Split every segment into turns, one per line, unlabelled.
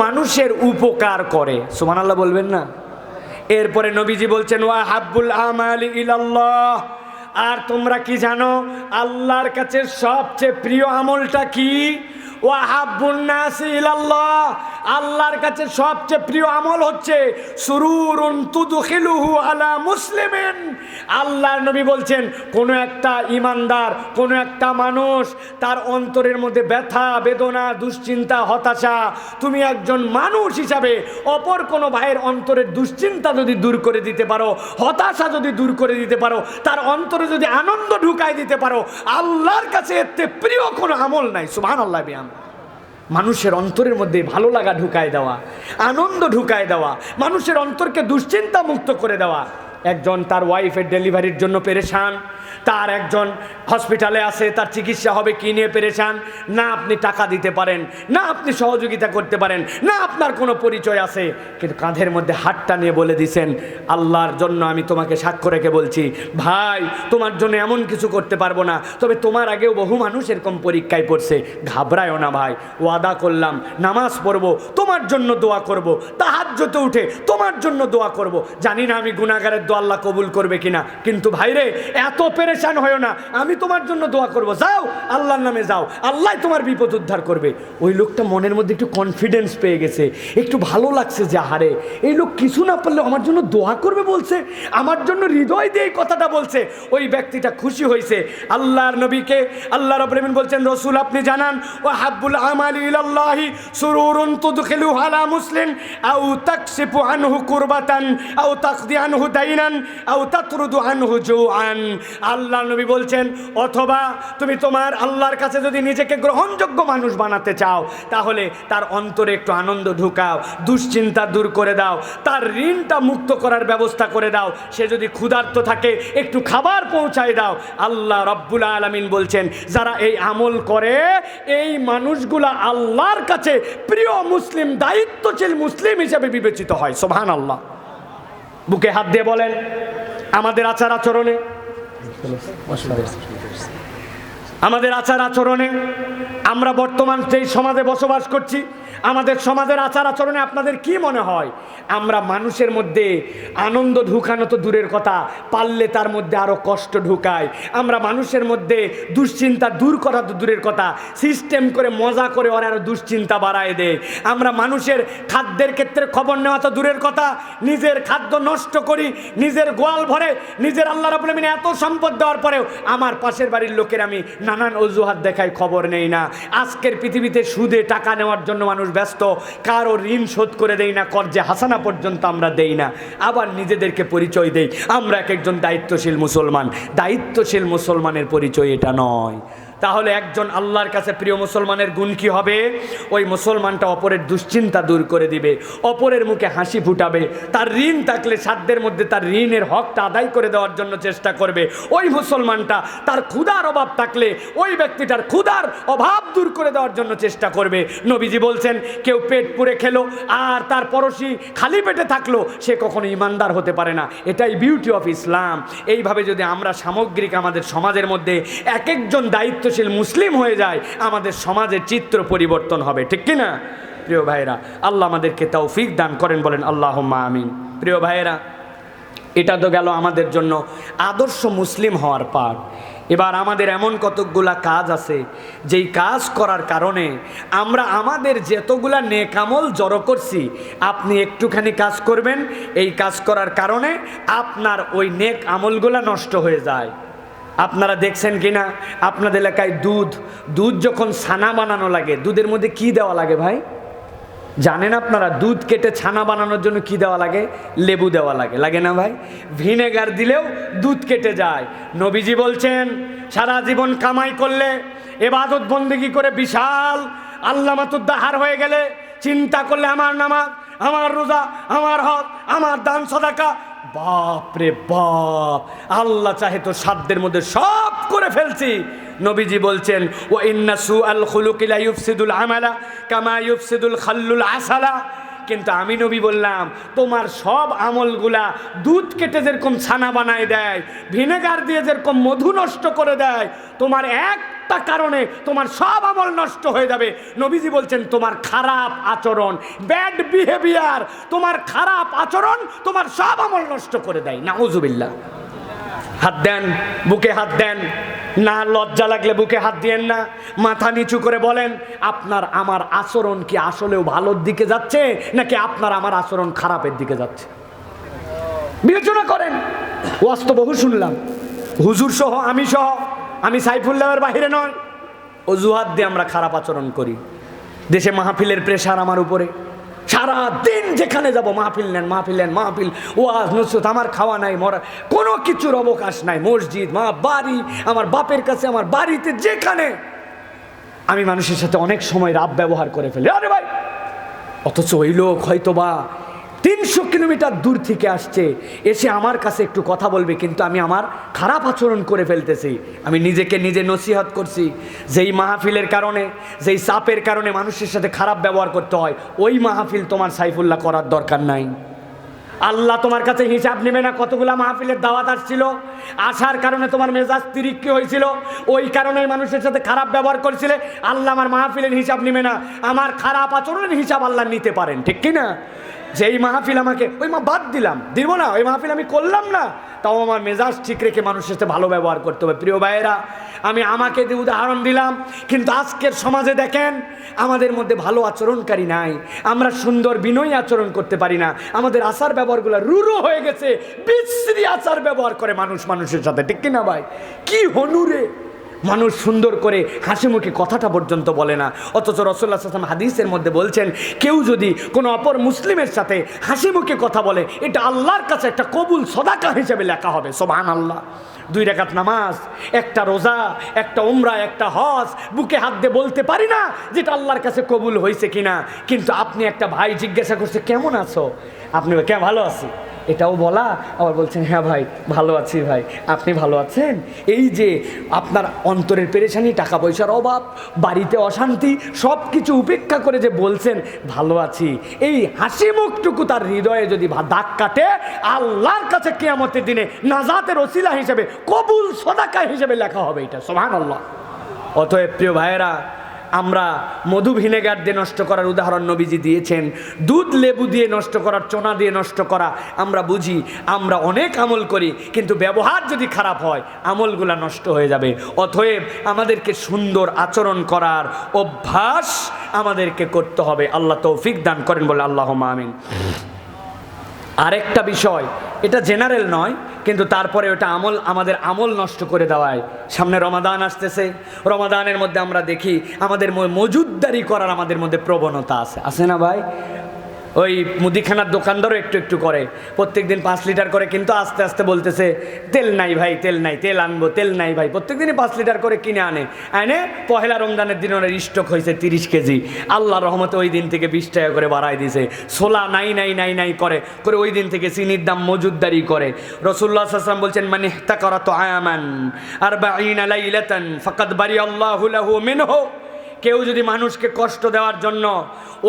মানুষের উপকার করে। সুমান আল্লাহ বলবেন না? এরপরে নবীজি বলছেন, ওয়া হাব্বুল আমালি ইলাল্লাহ। আর তোমরা কি জানো, আল্লাহর কাছে সবচেয়ে প্রিয় আমলটা কি? ওয়া হাব্বুন নাসি ইলাল্লাহ। আল্লাহর কাছে সবচেয়ে প্রিয় আমল হচ্ছে, সুরুরুন তুদখিলুহু আলা মুসলিমিন। আল্লাহর নবী বলছেন, কোনো একটা ইমানদার, কোনো একটা মানুষ, তার অন্তরের মধ্যে ব্যথা, বেদনা, দুশ্চিন্তা, হতাশা, তুমি একজন মানুষ হিসাবে অপর কোনো ভাইয়ের অন্তরের দুশ্চিন্তা যদি দূর করে দিতে পারো, হতাশা যদি দূর করে দিতে পারো, তার অন্তরে যদি আনন্দ ঢুকাই দিতে পারো, আল্লাহর কাছে এতে প্রিয় কোনো আমল নাই। সুবহান আল্লাহ বিয়াম মানুষের অন্তরের মধ্যে ভালো লাগা ঢুকায় দেওয়া, আনন্দ ঢুকায় দেওয়া, মানুষের অন্তরকে দুশ্চিন্তা মুক্ত করে দেওয়া। একজন তার ওয়াইফের ডেলিভারির জন্য পেরেশান, তার একজন হসপিটালে আছে, তার চিকিৎসা হবে, কি নিয়ে পেরেশান? না, আপনি টাকা দিতে পারেন, না, আপনি সহযোগিতা করতে পারেন, না, আপনার কোনো পরিচয় আছে। কিন্তু কাঁধের মধ্যে হাতটা নিয়ে বলে দিছেন, আল্লাহর জন্য আমি তোমাকে সাক্ষ্য রেখে বলছি, ভাই, তোমার জন্য এমন কিছু করতে পারব না, তবে তোমার আগেও বহু মানুষ এরকম পরীক্ষায় পড়ছে। ঘাবড়ায়ও না, ভাই, ওয়াদা করলাম, নামাজ পড়ব, তোমার জন্য দোয়া করব, তাহাজ্জতে উঠে তোমার জন্য দোয়া করব। জানি না আমি গুণাগারের দোয়া আল্লাহ কবুল করবে কিনা? কিন্তু ভাইরে, এত পেরেশান হয়েও না। আমি তোমার জন্য দোয়া করব। যাও, আল্লাহর নামে যাও। আল্লাহ তোমার বিপদ উদ্ধার করবে। ওই লোকটা মনের মধ্যে একটু কনফিডেন্স পেয়ে গেছে। একটু ভালো লাগছে যে হারে এই লোক কিছু না পারলে আমার জন্য দোয়া করবে বলছে। আমার জন্য হৃদয় দিয়ে এই কথাটা বলছে। ওই ব্যক্তিটা খুশি হয়েছে। আল্লাহর নবীকে আল্লাহ রবীন্দ্র বলছেন, রসুল, আপনি জানান ও হাব্বুল আমালি মুসলিম আও তাকসিফু আনহু কুরবাতান আও তাকদি আনহু দাইনান আও তাতরুদু আনহু জুআন। আল্লাহ নবী বলছেন, অথবা তুমি তোমার আল্লাহর কাছে যদি নিজেকে গ্রহণযোগ্য মানুষ বানাতে চাও, তাহলে তার অন্তরে একটু আনন্দ ঢুকাও, দুশ্চিন্তা দূর করে দাও, তার ঋণটা মুক্ত করার ব্যবস্থা করে দাও। সে যদি ক্ষুধার্ত থাকে, একটু খাবার পৌঁছায় দাও। আল্লাহ রব্বুল আলমিন বলছেন, যারা এই আমল করে, এই মানুষগুলা আল্লাহর কাছে প্রিয় মুসলিম, দায়িত্বশীল মুসলিম হিসেবে বিবেচিত হয়। সোভান আল্লাহ বুকে হাত দিয়ে বলেন আমাদের আচার আচরণে আমাদের আচার আচরণে, আমরা বর্তমান যেই সমাজে বসবাস করছি, আমাদের সমাজের আচার আচরণে আপনাদের কি মনে হয়? আমরা মানুষের মধ্যে আনন্দ ঢুকানো তো দূরের কথা, পারলে তার মধ্যে আরও কষ্ট ঢুকাই আমরা মানুষের মধ্যে দুশ্চিন্তা দূর করা তো দূরের কথা সিস্টেম করে মজা করে ওরা আরও দুশ্চিন্তা বাড়ায় দেয়। আমরা মানুষের খাদ্যের ক্ষেত্রে খবর নেওয়া তো দূরের কথা, নিজের খাদ্য নষ্ট করি, নিজের গোয়াল ভরে, নিজের আল্লাহ রাবুল আমিন এত সম্পদ দেওয়ার পরেও আমার পাশের বাড়ির লোকের আমি নানান অজুহাত দেখায় খবর নেই না। আজকের পৃথিবীতে সুদে টাকা নেওয়ার জন্য মানুষ ব্যস্ত। কারও ঋণ শোধ করে দেই না, কর্জে হাসানা পর্যন্ত আমরা দেই না। আবার নিজেদেরকে পরিচয় দেই। আমরা এক একজন দায়িত্বশীল মুসলমান। দায়িত্বশীল মুসলমানের পরিচয় এটা নয়। তাহলে একজন আল্লাহর কাছে প্রিয় মুসলমানের গুণ কি হবে? ওই মুসলমানটা অপরের দুশ্চিন্তা দূর করে দিবে, অপরের মুখে হাসি ফুটাবে, তার ঋণ থাকলে সাধ্যের মধ্যে তার ঋণের হকটা আদায় করে দেওয়ার জন্য চেষ্টা করবে। ওই মুসলমানটা তার ক্ষুধার অভাব থাকলে ওই ব্যক্তিটার ক্ষুধার অভাব দূর করে দেওয়ার জন্য চেষ্টা করবে। নবীজি বলছেন, কেউ পেট পুরে খেলো আর তার পড়োশি খালি পেটে থাকল, সে কখনো ইমানদার হতে পারে না। এটাই বিউটি অফ ইসলাম এইভাবে যদি আমরা সামগ্রিক আমাদের সমাজের মধ্যে এক একজন দায়িত্বশীল মুসলিম হয়ে যায়, আমাদের সমাজের চিত্র পরিবর্তন হবে। ঠিক কি না প্রিয় ভাইয়েরা, আল্লাহ আমাদেরকে তৌফিক দান করেন, বলেন আল্লাহ আমিন। প্রিয় ভাইয়েরা, এটা তো গেল আমাদের জন্য আদর্শ মুসলিম হওয়ার পার এবার আমাদের এমন কতকগুলা কাজ আছে, যেই কাজ করার কারণে আমরা আমাদের যতগুলা নেকামল জড়ো করছি, আপনি একটুখানি কাজ করবেন, এই কাজ করার কারণে আপনার ওই নেক আমলগুলা নষ্ট হয়ে যায়। আপনারা দেখছেন কি না আপনাদের এলাকায় দুধ দুধ যখন ছানা বানানো লাগে, দুধের মধ্যে কি দেওয়া লাগে ভাই? জানেন আপনারা, দুধ কেটে ছানা বানানোর জন্য কি দেওয়া লাগে? লেবু দেওয়া লাগে। লাগে না ভাই? ভিনেগার দিলেও দুধ কেটে যায়। নবীজি বলছেন, সারা জীবন কামাই করলে, এবাদত বন্দিগি করে বিশাল আল্লাহ মাতুদ্দাহার হয়ে গেলে, চিন্তা করলে আমার নামাজ, আমার রোজা, আমার হক আমার দান সদাকা বাপ রে বাপ, আল্লাহ চাহে তো সাধ্যের মধ্যে সব করে ফেলছি। নবীজি বলছেন, ও ইন্নাসু আল খুলুকিলা ইউফসিদুল আমালা কামা ইউফসিদুল খাল্লুল আসালা। কিন্তু আমি নবী বললাম, তোমার সব আমলগুলা দুধ কেটে যেরকম ছানা বানায় দেয়, ভিনেগার দিয়ে যেরকম মধু নষ্ট করে দেয়, তোমার এক একটা কারণে তোমার সব আমল নষ্ট হয়ে যাবে। নবীজি বলছেন, তোমার খারাপ আচরণ ব্যাড বিহেভিয়ার তোমার খারাপ আচরণ তোমার সব আমল নষ্ট করে দেয়। না নাউজুবিল্লাহ। হাত দেন, বুকে হাত দেন। না, লজ্জা লাগলে বুকে হাত দিয়েন না। মাথা নিচু করে বলেন, আপনার আমার আচরণ কি আসলেও ভালোর দিকে যাচ্ছে, নাকি আপনার আমার আচরণ খারাপের দিকে যাচ্ছে? বিবেচনা করেন, ওয়াজ তো বহু শুনলাম। হুজুর সহ আমি সহ আমি সাইফুল্লাহের বাহিরে নয়। অজুহাত দিয়ে আমরা খারাপ আচরণ করি। দেশে মাহফিলের প্রেশার আমার উপরে। সারা দিন যেখানে যাব, মাহফিল নেন মাহফিল নেন, মাহফিল। ওয়াজ, নসরত, আমার খাওয়া নাই, মরা। কোনো কিছুর অবকাশ নাই। মসজিদ, মা, বাড়ি, আমার বাপের কাছে, আমার বাড়িতে, যেখানে। আমি মানুষের সাথে অনেক সময় রাব ব্যবহার করে ফেলি। আরে ভাই! অথচ ওই লোক হয়তো বা তিনশো কিলোমিটার দূর থেকে আসছে, এসে আমার কাছে একটু কথা বলবে, কিন্তু আমি আমার খারাপ আচরণ করে ফেলতেছি। আমি নিজেকে নিজে নসিহত করছি। যেই মাহফিলের কারণে, যেই চাপের কারণে মানুষের সাথে খারাপ ব্যবহার করতে হয়, ওই মাহফিল তোমার সাইফুল্লাহ করার দরকার নাই। আল্লাহ তোমার কাছে হিসাব নেবে না কতগুলা মাহফিলের দাওয়াত আসছিল, আসার কারণে তোমার মেজাজ তিরিক্কি হয়েছিল, ওই কারণে মানুষের সাথে খারাপ ব্যবহার করেছিলে, আল্লাহ আমার মাহফিলের হিসাব নেবে না। আমার খারাপ আচরণের হিসাব আল্লাহ নিতে পারেন, ঠিক কি না এই মাহফিল আমাকে, ওই মা বাদ দিলাম। দিব না, ওই মাহফিল আমি করলাম না। তাও আমার মেজাজ ঠিক রেখে মানুষের সাথে ভালো ব্যবহার করতে হবে। প্রিয় ভাইয়েরা, আমি আমাকে দিয়ে উদাহরণ দিলাম, কিন্তু আজকের সমাজে দেখেন, আমাদের মধ্যে ভালো আচরণকারী নাই। আমরা সুন্দর বিনয়ী আচরণ করতে পারি না। আমাদের আচার ব্যবহারগুলো রুরু হয়ে গেছে, বিশ্রী আচার ব্যবহার করে মানুষ মানুষের সাথে। ঠিক কিনা ভাই? কি হনুরে? মানুষ সুন্দর করে হাসি মুখে কথাটা পর্যন্ত বলে না। অথচ রসল্লা সাল্লাম হাদিসের মধ্যে বলছেন, কেউ যদি কোনো অপর মুসলিমের সাথে হাসি মুখে কথা বলে, এটা আল্লাহর কাছে একটা কবুল সদাকা হিসেবে লেখা হবে সোবান আল্লাহ দুই রেখাত নামাজ, একটা রোজা, একটা উমরা, একটা হজ, বুকে হাত দিয়ে বলতে পারি না যেটা আল্লাহর কাছে কবুল হয়েছে কিনা। কিন্তু আপনি একটা ভাই জিজ্ঞাসা করছে, কেমন আছো? আপনি কে, ভালো আছি। এটাও বলা, আবার বলছেন হ্যাঁ ভাই, ভালো আছি ভাই, আপনি ভালো আছেন? এই যে আপনার অন্তরের পেরেশানি, টাকা পয়সার অভাব, বাড়িতে অশান্তি সব কিছু উপেক্ষা করে যে বলছেন, ভালো আছি। এই হাসি মুখটুকু তার হৃদয়ে যদি দাগ কাটে, আল্লাহর কাছে কেয়ামতের দিনে নাজাতের ওসিলা হিসেবে কবুল সদাকা হিসেবে লেখা হবে এটা সোহান আল্লাহ অতএব প্রিয় ভাইয়েরা, আমরা মধু ভিনেগার দিয়ে নষ্ট করার উদাহরণ নবীজি দিয়েছেন, দুধ লেবু দিয়ে নষ্ট করার চোনা দিয়ে নষ্ট করা, আমরা বুঝি, আমরা অনেক আমল করি, কিন্তু ব্যবহার যদি খারাপ হয়, আমলগুলা নষ্ট হয়ে যাবে। অতএব আমাদেরকে সুন্দর আচরণ করার অভ্যাস আমাদেরকে করতে হবে। আল্লাহ তৌফিক দান করেন বলে আল্লাহ আমিন। আরেকটা বিষয়, এটা জেনারেল নয়, কিন্তু তারপরে ওটা আমল, আমাদের আমল নষ্ট করে দেওয়ায়। সামনে রমাদান আসতেছে, রমাদানের মধ্যে আমরা দেখি, আমাদের মজুদদারি করার আমাদের মধ্যে প্রবণতা আছে। আছে না ভাই? ওই মুদিখানার দোকানদারও একটু একটু করে। প্রত্যেক দিন পাঁচ লিটার করে কিন্তু আস্তে আস্তে বলতেছে, তেল নাই ভাই, তেল নাই, তেল আনব, তেল নাই ভাই। প্রত্যেক দিনই পাঁচ লিটার করে কিনে আনে। আনে, পহেলা রমজানের দিন ওনার স্টক হয়েছে তিরিশ কেজি। আল্লাহ রহমতে ওই দিন থেকে বিশ টাকা করে বাড়াই দিছে। সোলা নাই নাই নাই নাই করে করে ওই দিন থেকে চিনির দাম মজুদদারি করে। রসুল্লাহ আসলাম বলছেন মানে হেতা করা তো আয়ামান আর বা ইন আলাইলাতান ফাকাদ বারি আল্লাহু লাহু মিনহু। কেউ যদি মানুষকে কষ্ট দেওয়ার জন্য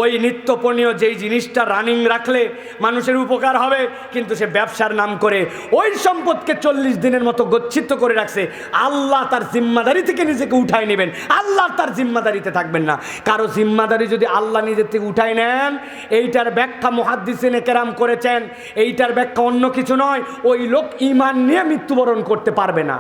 ওই নিত্যপণীয় যেই জিনিসটা রানিং রাখলে মানুষের উপকার হবে, কিন্তু সে ব্যবসার নাম করে ওই সম্পদকে চল্লিশ দিনের মতো গচ্ছিত করে রাখছে, আল্লাহ তার জিম্মাদারি থেকে নিজেকে উঠায় নেবেন। আল্লাহ তার জিম্মাদারিতে থাকবেন না। কারও জিম্মাদারি যদি আল্লাহ নিজের থেকে উঠায় নেন, এইটার ব্যাখ্যা মহাদ্দিসিনে কেরাম করেছেন, এইটার ব্যাখ্যা অন্য কিছু নয়, ওই লোক ইমান নিয়ে মৃত্যুবরণ করতে পারবে না।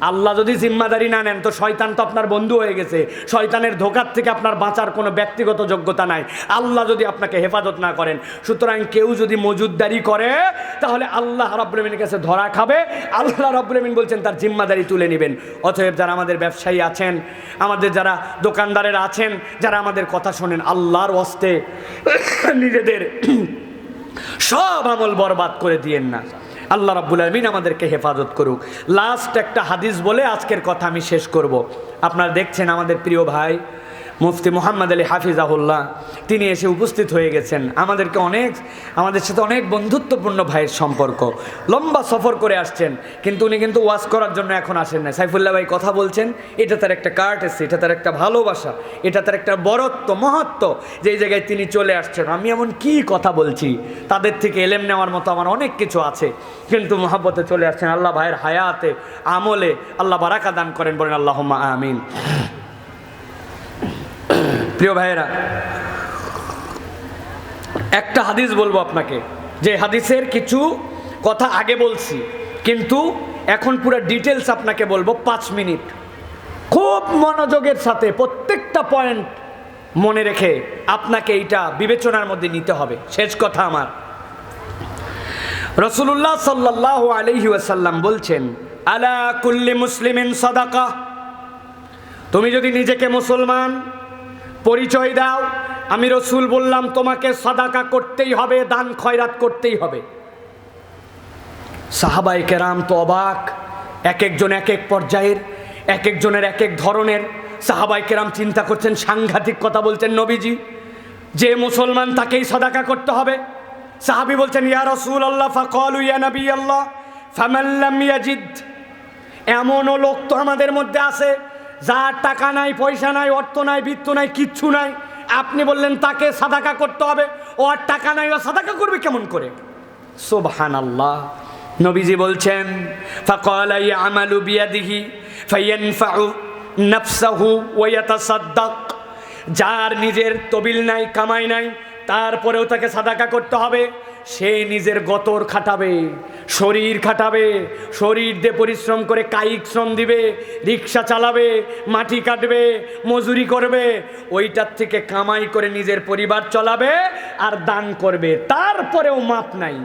আল্লাহ যদি জিম্মাদারি না নেন, তো শয়তান তো আপনার বন্ধু হয়ে গেছে। শয়তানের ধোকার থেকে আপনার বাঁচার কোনো ব্যক্তিগত যোগ্যতা নাই। আল্লাহ যদি আপনাকে হেফাজত না করেন, সুতরাং কেউ যদি মজুদদারি করে, তাহলে আল্লাহ রব্রমিনের কাছে ধরা খাবে। আল্লাহ রব্রমিন বলছেন, তার জিম্মাদারি তুলে নেবেন। অতএব যারা আমাদের ব্যবসায়ী আছেন, আমাদের যারা দোকানদারের আছেন, যারা আমাদের কথা শোনেন, আল্লাহর অস্তে নিজেদের সব আমল বরবাদ করে দিয়েন না। আল্লাহ রাব্বুল আলমিন আমাদেরকে হেফাজত করুক লাস্ট একটা হাদিস বলে আজকের কথা আমি শেষ করব। আপনারা দেখছেন আমাদের প্রিয় ভাই মুফতি মোহাম্মদ আলী হাফিজাহুল্লাহ, তিনি এসে উপস্থিত হয়ে গেছেন। আমাদেরকে অনেক, আমাদের সাথে অনেক বন্ধুত্বপূর্ণ ভাইয়ের সম্পর্ক। লম্বা সফর করে আসছেন, কিন্তু উনি কিন্তু ওয়াজ করার জন্য এখন আসেন না সাইফুল্লাহ ভাই কথা বলছেন, এটা তার একটা কার্ট এসে এটা তার একটা ভালোবাসা, এটা তার একটা বরত্ব, মহত্ব যেই জায়গায় তিনি চলে আসছেন। আমি এমন কি কথা বলছি? তাদের থেকে এলেম নেওয়ার মতো আমার অনেক কিছু আছে। কিন্তু মহাব্বতে চলে আসছেন, আল্লাহ ভাইয়ের হায়াতে, আমলে আল্লাহ বারাকা দান করেন, বলেন আল্লাহ আমিন। প্রিয় ভাইয়েরা, একটা হাদিস বলব আপনাকে। যে হাদিসের কিছু কথা আগে বলছি, কিন্তু এখন পুরো ডিটেলস আপনাকে বলব পাঁচ মিনিট। খুব মনোযোগের সাথে প্রত্যেকটা পয়েন্ট মনে রেখে আপনাকে এইটা বিবেচনার মধ্যে নিতে হবে। শেষ কথা আমার। রসুল্লাহ সাল্লাহ আলহি ওয়াসাল্লাম বলছেন, আলা কুল্লি মুসলিমিন সদাকা। তুমি যদি নিজেকে মুসলমান পরিচয় দাও। আমি রসুল বললাম, তোমাকে সাদাকা করতেই হবে, দান খয়রাত করতেই হবে। সাহাবাই কেরাম তো অবাক। এক একজন এক এক পর্যায়ের, এক একজনের এক এক ধরনের। সাহাবাই কেরাম চিন্তা করছেন, সাংঘাতিক কথা বলছেন নবীজি, যে মুসলমান তাকেই সদাকা করতে হবে। সাহাবি বলছেন, ইয়া রসুল আল্লাহ ফাকল ইয়া নবী আল্লাহ ফামাল্লাম ইয়াজিদ। এমনও লোক তো আমাদের মধ্যে আছে যার টাকা নাই, পয়সা নাই, অর্থ নাই, বৃত্ত নাই, কিচ্ছু নাই, আপনি বললেন তাকে সাদাকা করতে হবে। ও আর টাকা নাই, ও সাদাকা করবে কেমন করে? সোবহান আল্লাহ নবীজি বলছেন, ফাকাল আমালু বিয়াদিহি ফায়ানফাউ নাফসাহু ওয়া ইয়াতাসাদ্দাক। যার নিজের তবিল নাই, কামাই নাই, তারপরেও তাকে সাদাকা করতে হবে। সে নিজের গতর খাটাবে, শরীর খাটাবে, শরীর দিয়ে পরিশ্রম করে কায়িক শ্রম দিবে, রিক্সা চালাবে, মাটি কাটবে, মজুরি করবে, ওইটার থেকে কামাই করে নিজের পরিবার চলাবে আর দান করবে। তারপরেও মাপ নাই।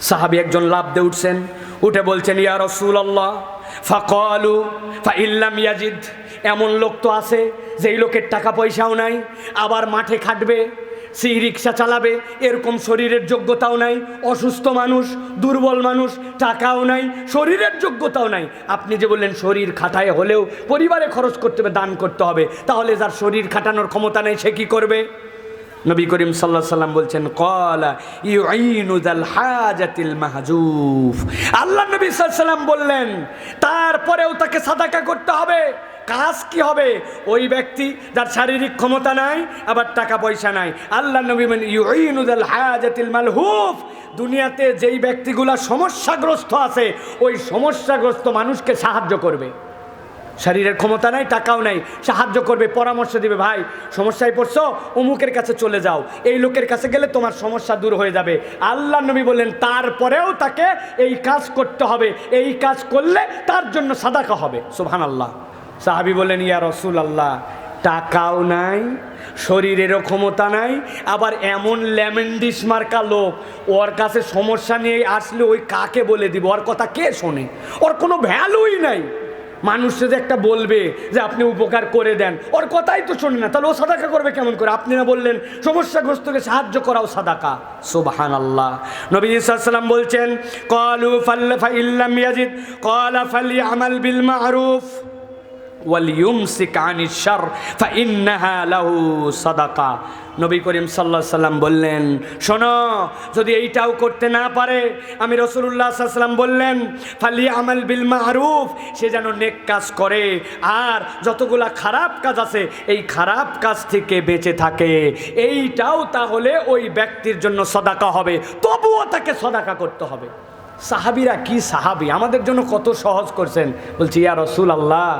সাহাবি একজন লাভ দিয়ে উঠছেন, উঠে বলছেন, ইয়া রসুল আল্লাহ ফাকলু ফা ইল্লাম ইয়াজিদ। এমন লোক তো আছে, যেই লোকের টাকা পয়সাও নাই, আবার মাঠে খাটবে। সেই রিক্সা চালাবে, এরকম শরীরের যোগ্যতাও নাই, অসুস্থ মানুষ, দুর্বল মানুষ, টাকাও নাই, শরীরের যোগ্যতাও নাই। আপনি যে বললেন শরীর খাটায় হলেও পরিবারে খরচ করতে হবে, দান করতে হবে, তাহলে যার শরীর খাটানোর ক্ষমতা নেই, সে কি করবে? নবী করিম সাল্লাহ সাল্লাম বলছেন কলা ইউনুদাল হাজাতিল মাহজুফ। আল্লাহ নবী সাল্লাম বললেন, তারপরেও তাকে সাদাকা করতে হবে। কাজ কি হবে? ওই ব্যক্তি যার শারীরিক ক্ষমতা নাই, আবার টাকা পয়সা নাই। আল্লাহ নবী ইউনুদাল হাজাতিল মালহুফ। দুনিয়াতে যেই ব্যক্তিগুলা সমস্যাগ্রস্ত আছে, ওই সমস্যাগ্রস্ত মানুষকে সাহায্য করবে। শরীরের ক্ষমতা নাই, টাকাও নাই, সাহায্য করবে, পরামর্শ দিবে, ভাই, সমস্যায় পড়ছো? অমুকের কাছে চলে যাও। এই লোকের কাছে গেলে তোমার সমস্যা দূর হয়ে যাবে। আল্লাহ নবী বললেন তারপরেও তাকে এই কাজ করতে হবে। এই কাজ করলে তার জন্য সাদাকা হবে। সুবহান আল্লাহ সাহাবি বললেন, ইয়া রসুল আল্লাহ টাকাও নাই, শরীরেরও ক্ষমতা নাই, আবার এমন ল্যামেন্ডিস মার্কা লোক, ওর কাছে সমস্যা নিয়ে আসলে ওই কাকে বলে দিব? ওর কথা কে শোনে? ওর কোনো ভ্যালুই নাই। মানুষ যদি একটা বলবে যে, আপনি উপকার করে দেন। ওর কথাই তো শোনে না। তাহলে ও সাদাকা করবে কেমন করে? আপনি না বললেন, সমস্যাগ্রস্তকে সাহায্য করাও সাদাকা। সুবহান আল্লাহ নবী সাল্লাম বলছেন, কলু ফাল্লা ইল্লাম ইয়াজিদ, কলা ফালি আমাল বিল মারুফ। সাদাকা। নবী করিম সাল্লাহ সাল্লাম বললেন, শোনো, যদি এইটাও করতে না পারে, আমি রসুল্লাহ সাল্লাম বললেন ফালি আমাল বিল মারুফ সে যেন নেক কাজ করে, আর যতগুলা খারাপ কাজ আছে, এই খারাপ কাজ থেকে বেঁচে থাকে। এইটাও তাহলে ওই ব্যক্তির জন্য সদাকা হবে, তবুও তাকে সদাকা করতে হবে। সাহাবিরা কি সাহাবি? আমাদের জন্য কত সহজ করছেন। বলছি, ইয়া রসুল আল্লাহ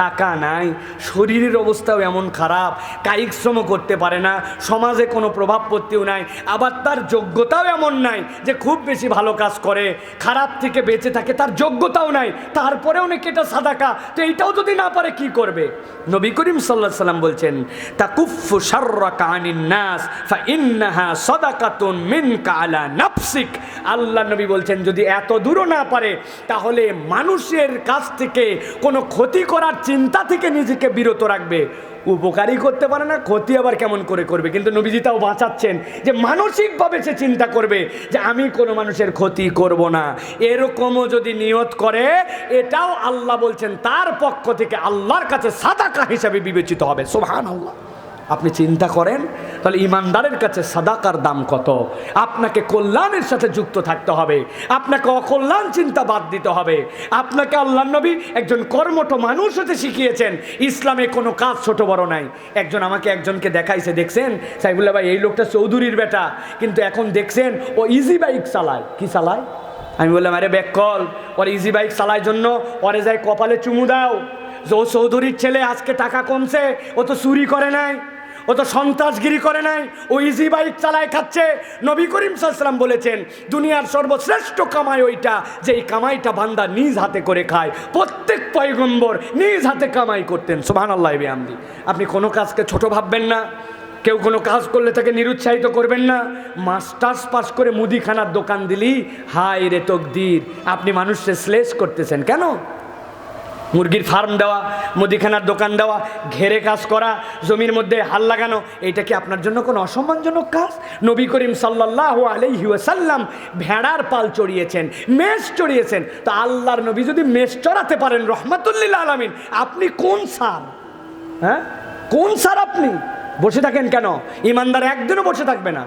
টাকা নাই, শরীরের অবস্থাও এমন খারাপ, কায়িক শ্রম করতে পারে না, সমাজে কোনো প্রভাব পড়তেও নাই, আবার তার যোগ্যতাও এমন নাই যে খুব বেশি ভালো কাজ করে, খারাপ থেকে বেঁচে থাকে, তার যোগ্যতাও নাই, তারপরেও নাকি এটা সাদাকা, তো এইটাও যদি না পারে কি করবে? নবী করিম সাল্লাহ সাল্লাম বলছেন তা কুফু সার্রা কাহানিন নাস সদাকাতুন মিন কালা নাফসিক। আল্লাহ নবী বলছেন, যদি এত দূরও না পারে, তাহলে মানুষের কাছ থেকে কোনো ক্ষতি করার চিন্তা থেকে নিজেকে বিরত রাখবে। উপকারই করতে পারে না, ক্ষতি আবার কেমন করে করবে? কিন্তু নবীজি তাও বাঁচাচ্ছেন যে মানসিকভাবে সে চিন্তা করবে যে আমি কোনো মানুষের ক্ষতি করব না। এরকমও যদি নিয়ত করে, এটাও আল্লাহ বলছেন, তার পক্ষ থেকে আল্লাহর কাছে সাদাকা হিসাবে বিবেচিত হবে। সোহান আল্লাহ আপনি চিন্তা করেন, তাহলে ইমানদারের কাছে সাদাকার দাম কত? আপনাকে কল্যাণের সাথে যুক্ত থাকতে হবে। আপনাকে অকল্যাণ চিন্তা বাদ দিতে হবে। আপনাকে আল্লাহ নবী একজন কর্মঠ মানুষ হতে শিখিয়েছেন, ইসলামে কোনো কাজ ছোট বড় নাই। একজন আমাকে একজনকে দেখাইছে, দেখছেন? সাইবুল্লাহ ভাই, এই লোকটা চৌধুরীর বেটা, কিন্তু এখন দেখছেন, ও ইজি বাইক চালায়। কি চালায়? আমি বললাম, আরে ব্যাক কল, ওর ইজি বাইক চালায় জন্য ওরে যায় কপালে চুমু দাও। যে ও চৌধুরীর ছেলে, আজকে টাকা কমছে, ও তো চুরি করে নাই। ও তো সন্ত্রাসগিরি করে নাই, ও ইজি বাইক চালায় খাচ্ছে। নবী করিম সাল্লাম বলেছেন, দুনিয়ার সর্বশ্রেষ্ঠ কামাই ওইটা, যে এই কামাইটা বান্দা নিজ হাতে করে খায়। প্রত্যেক পয়গম্বর নিজ হাতে কামাই করতেন। সোহান আল্লাহ আমদি আপনি কোনো কাজকে ছোট ভাববেন না, কেউ কোনো কাজ করলে তাকে নিরুৎসাহিত করবেন না। মাস্টার্স পাস করে মুদিখানার দোকান দিলি, হায় রে তকদির, আপনি মানুষকে শ্লেষ করতেছেন। কেন? মুরগির ফার্ম দেওয়া, মুদিখানার দোকান দেওয়া, ঘেরে কাজ করা, জমির মধ্যে হাল লাগানো, এইটা কি আপনার জন্য কোনো অসম্মানজনক কাজ? নবী করিম সাল্লাহ আলাইহি ওয়াসাল্লাম ভেড়ার পাল চড়িয়েছেন, মেষ চড়িয়েছেন। তো আল্লাহর নবী যদি মেষ চড়াতে পারেন, রহমাতুল্লিল আলমিন, আপনি কোন সার? হ্যাঁ? কোন সার আপনি? বসে থাকেন কেন? ইমানদার একদিনও বসে থাকবে না।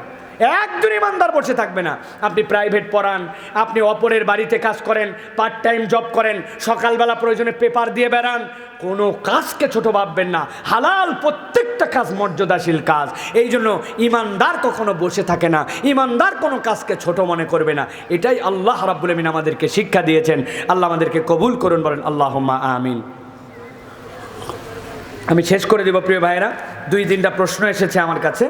একজন ইমানদার বসে থাকবে না। আপনি প্রাইভেট পড়ান, আপনি অপরের বাড়িতে কাজ করেন পার্ট টাইম জব করেন, সকালবেলা প্রয়োজনে পেপার দিয়ে বেড়ান, কোনো কাজকে ছোট ভাববেন না। হালাল প্রত্যেকটা কাজ মর্যাদাশীল কাজ। এই জন্য ইমানদার কখনো বসে থাকে না, ইমানদার কোনো কাজকে ছোট মনে করবে না। এটাই আল্লাহ রাব্বুল আমিন আমাদেরকে শিক্ষা দিয়েছেন। আল্লাহ আমাদেরকে কবুল করুন, বলেন আল্লাহ আমিন। আমি শেষ করে দেব, প্রিয় ভাইয়েরা। দুই তিনটা প্রশ্ন এসেছে আমার কাছে।